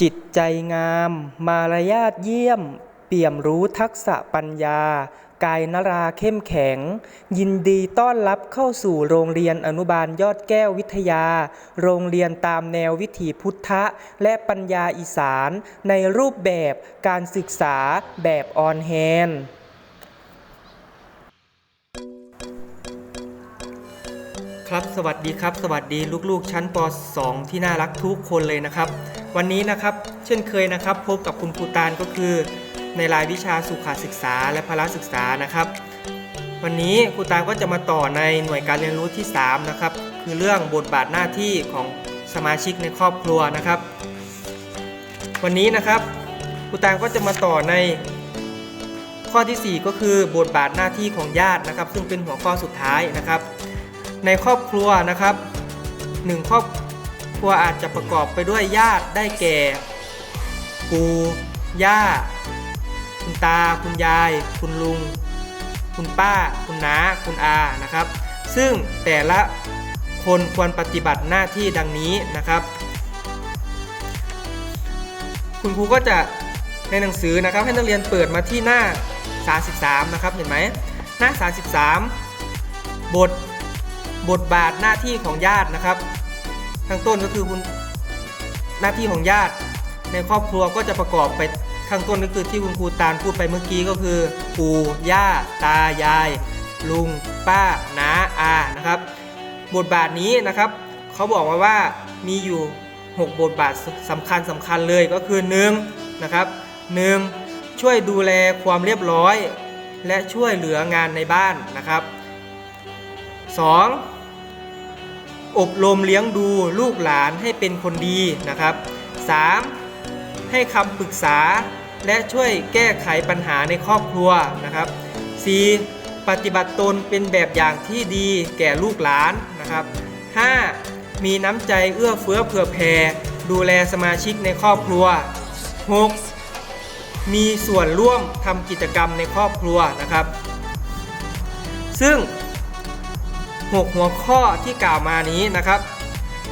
จิตใจงาม มารยาทเยี่ยม เปี่ยมรู้ทักษะปัญญา กายนราเข้มแข็ง ยินดีต้อนรับเข้าสู่โรงเรียนอนุบาลยอดแก้ววิทยา โรงเรียนตามแนววิถีพุทธะ และปัญญาอีสาน ในรูปแบบการศึกษาแบบออนแฮนครับสวัสดีครับ สวัสดีลูกๆ ชั้นป .2 ที่น่ารักทุกคนเลยนะครับ วันนี้นะครับเช่นเคยนะครับพบกับคุณครูตาลก็คือ ในรายวิชาสุขศึกษาและพละศึกษานะครับ วันนี้ครูตาลก็จะมาต่อในหน่วยการเรียนรู้ที่3นะครับคือเรื่องบทบาทหน้าที่ของสมาชิกในครอบครัวนะครับ วันนี้นะครับครูตาลก็จะมาต่อในข้อทีสี่4 ก็คือบทบาทหน้าที่ของญาตินะครับ ซึ่งเป็นหัวข้อสุดท้ายนะครับ ในครอบครัวนะครับหนึ่งครอบ ครัวอาจจะประกอบไปด้วยญาติได้แก่ปู่ย่า คุณตา คุณยาย คุณลุง คุณป้า คุณน้า คุณอา นะครับ ซึ่งแต่ละคนควรปฏิบัติหน้าที่ดังนี้นะครับ คุณครูก็จะในหนังสือนะครับให้นักเรียนเปิดมาที่หน้า 33 นะครับ เห็นไหม หน้า 33 บท บทบาทหน้าที่ของญาตินะครับ ข้างต้นก็คือคุณหน้าที่ของญาติในครอบครัวก็จะประกอบไปข้างต้นก็คือที่คุณครูตาลพูดไปเมื่อกี้ก็คือ ปู่ย่า ตายาย ลุง ป้าน้าอานะครับ บทบาทนี้นะครับเขาบอกมาว่ามีอยู่ 6 บทบาทสำคัญสำคัญเลยก็คือ1นะครับ1ช่วยดูแลความเรียบร้อย และช่วยเหลืองานในบ้านนะครับ 2. อบรมเลี้ยงดูลูกหลานให้เป็นคนดีนะครับ 3. ให้คำปรึกษาและช่วยแก้ไขปัญหาในครอบครัวนะครับ 4. ปฏิบัติตนเป็นแบบอย่างที่ดีแก่ลูกหลานนะครับ 5. มีน้ำใจเอื้อเฟื้อเผื่อแผ่ดูแลสมาชิกในครอบครัว 6. มีส่วนร่วมทำกิจกรรมในครอบครัวนะครับ ซึ่ง 6 หัวข้อที่กล่าวมานี้นะครับ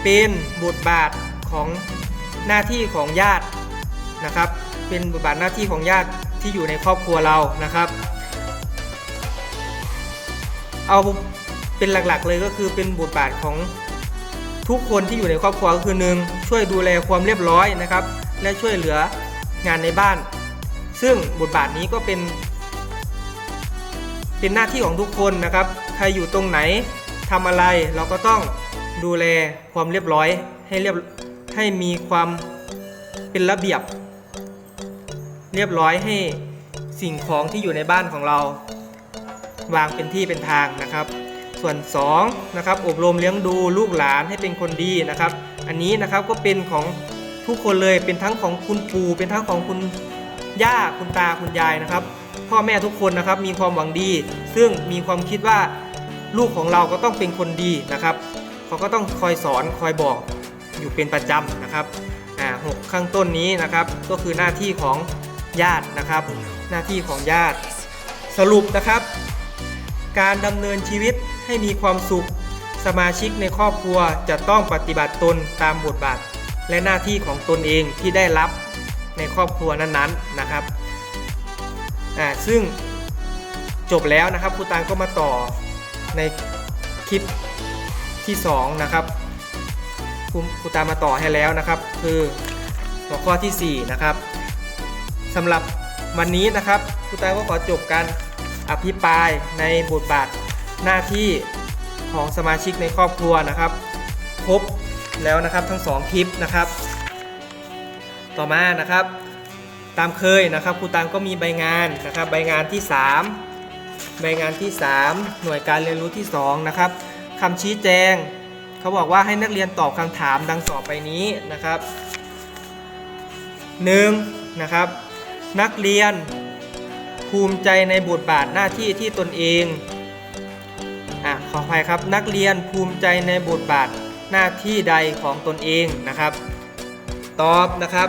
เป็นบทบาทของหน้าที่ของญาตินะครับ เป็นบทบาทหน้าที่ของญาติที่อยู่ในครอบครัวเรานะครับ เอาเป็นหลักๆเลยก็คือเป็นบทบาทของทุกคนที่อยู่ในครอบครัวก็คือหนึ่งช่วยดูแลความเรียบร้อยนะครับ และช่วยเหลืองานในบ้าน ซึ่งบทบาทนี้ก็เป็น เป็นหน้าที่ของทุกคนนะครับ ใครอยู่ตรงไหน ทำอะไรเราก็ต้องดูแลความเรียบร้อยให้เรียบให้มีความเป็นระเบียบ เรียบร้อยให้สิ่งของที่อยู่ในบ้านของเรา วางเป็นที่เป็นทางนะครับ ส่วน2นะครับอบรมเลี้ยงดูลูกหลานให้เป็นคนดีนะครับ อันนี้นะครับก็เป็นของทุกคนเลยเป็นทั้งของคุณปู่เป็นทั้งของคุณย่าคุณตาคุณยายนะครับ พ่อแม่ทุกคนนะครับมีความหวังดี ซึ่งมีความคิดว่า ลูกของเราก็ต้องเป็นคนดีนะครับเขาก็ต้องคอยสอนคอยบอกอยู่เป็นประจำนะครับอ่าหกข้างต้นนี้นะครับ ก็คือหน้าที่ของญาตินะครับ หน้าที่ของญาติ สรุปนะครับ การดำเนินชีวิตให้มีความสุข สมาชิกในครอบครัวจะต้องปฏิบัติตนตามบทบาท และหน้าที่ของตนเองที่ได้รับในครอบครัวนั้นๆนะครับอ่าซึ่งจบแล้วนะครับครูตานก็มาต่อ ในคลิปที่ 2 นะครับครูตามมาต่อให้แล้วนะครับ คือหัวข้อทีสี่4 นะครับสำหรับวันนี้นะครับครูตาก็ขอจบการอภิปรายในบทบาทหน้าที่ของสมาชิกในครอบครัวนะครับครบแล้วนะครับทั้ง 2 คลิปนะครับ ต่อมานะครับ ตามเคยนะครับครูตังก็มีใบงานนะครับ ใบงานที่ 3 ใบงานที่ 3 หน่วยการเรียนรู้ที่ 2 นะครับคำชี้แจง เขาบอกว่าให้นักเรียนตอบคำถามดังต่อไปนี้นะครับ 1. นะครับ นักเรียนภูมิใจในบทบาทหน้าที่ที่ตนเองอะขออภัยครับนักเรียนภูมิใจในบทบาทหน้าที่ใดของตนเองนะครับ ตอบนะครับ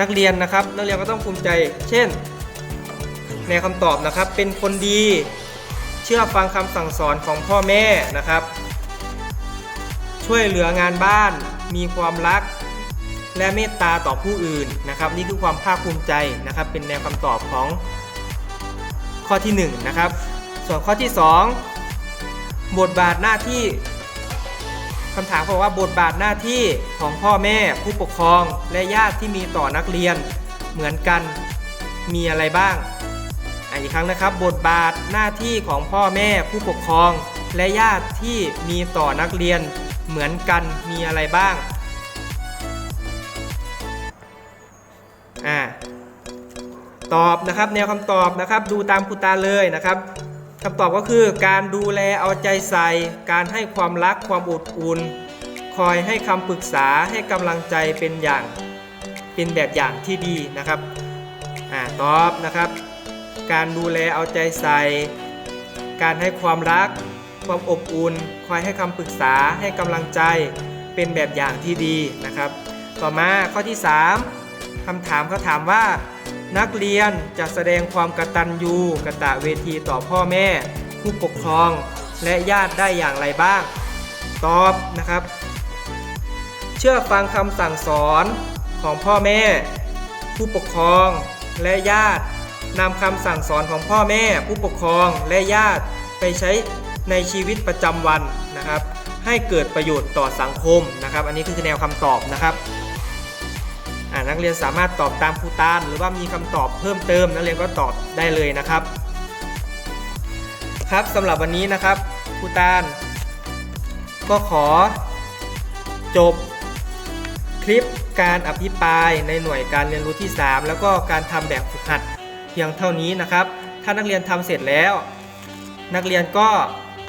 นักเรียนนะครับ นักเรียนก็ต้องภูมิใจ เช่น ในคำตอบนะครับ เป็นคนดี เชื่อฟังคำสั่งสอนของพ่อแม่นะครับ ช่วยเหลืองานบ้าน มีความรัก และเมตตาต่อผู้อื่นนะครับ นี่คือความภาคภูมิใจนะครับ เป็นแนวคำตอบของข้อที่ 1 นะครับ ส่วนข้อที่ 2 บทบาทหน้าที่คำถามบอกว่าบทบาทหน้าที่ของพ่อแม่ผู้ปกครองและญาติที่มีต่อนักเรียนเหมือนกันมีอะไรบ้าง อีกครั้งนะครับ บทบาทหน้าที่ของพ่อแม่ผู้ปกครอง และญาติที่มีต่อนักเรียนเหมือนกันมีอะไรบ้างอ่าตอบนะครับแนวคำตอบนะครับ ดูตามครูตาเลยนะครับคำตอบก็คือการดูแลเอาใจใส่ การให้ความรักความอบอุ่นคอยให้คำปรึกษาให้กำลังใจเป็นอย่างเป็นแบบอย่างที่ดีนะครับอ่าตอบนะครับ การดูแลเอาใจใส่ การให้ความรัก ความอบอุ่น คอยให้คำปรึกษาให้กำลังใจ เป็นแบบอย่างที่ดีนะครับ ต่อมาข้อที่ 3คำถามเขาถามว่า นักเรียนจะแสดงความกตัญญูกตเวทีต่อพ่อแม่ ผู้ปกครองและญาติได้อย่างไรบ้าง ตอบนะครับ เชื่อฟังคำสั่งสอนของพ่อแม่ ผู้ปกครองและญาติ นำคำสั่งสอนของพ่อแม่ ผู้ปกครองและญาติไปใช้ในชีวิตประจำวันนะครับ ให้เกิดประโยชน์ต่อสังคมนะครับ อันนี้คือแนวคำตอบนะครับนักเรียนสามารถตอบตามครูตามหรือว่ามีคำตอบเพิ่มเติม นักเรียนก็ตอบได้เลยนะครับ ครับสำหรับวันนี้นะครับครูตานก็ขอ จบคลิปการอภิปรายในหน่วยการเรียนรู้ที่ 3 แล้วก็การทำแบบฝึกหัด พียงเท่านี้นะครับ ถ้านักเรียนทำเสร็จแล้ว นักเรียนก็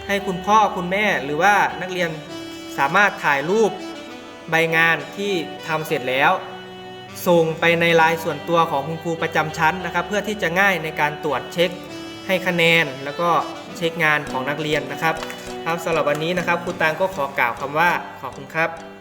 ให้คุณพ่อคุณแม่หรือว่านักเรียนสามารถถ่ายรูปใบงานที่ทำเสร็จแล้ว ส่งไปในไลน์ส่วนตัวของคุณครูประจำชั้นนะครับ เพื่อที่จะง่ายในการตรวจเช็คให้คะแนน แล้วก็เช็คงานของนักเรียนนะครับ ครับสำหรับวันนี้นะครับครูตางก็ขอกล่าวคำว่าขอบคุณครับ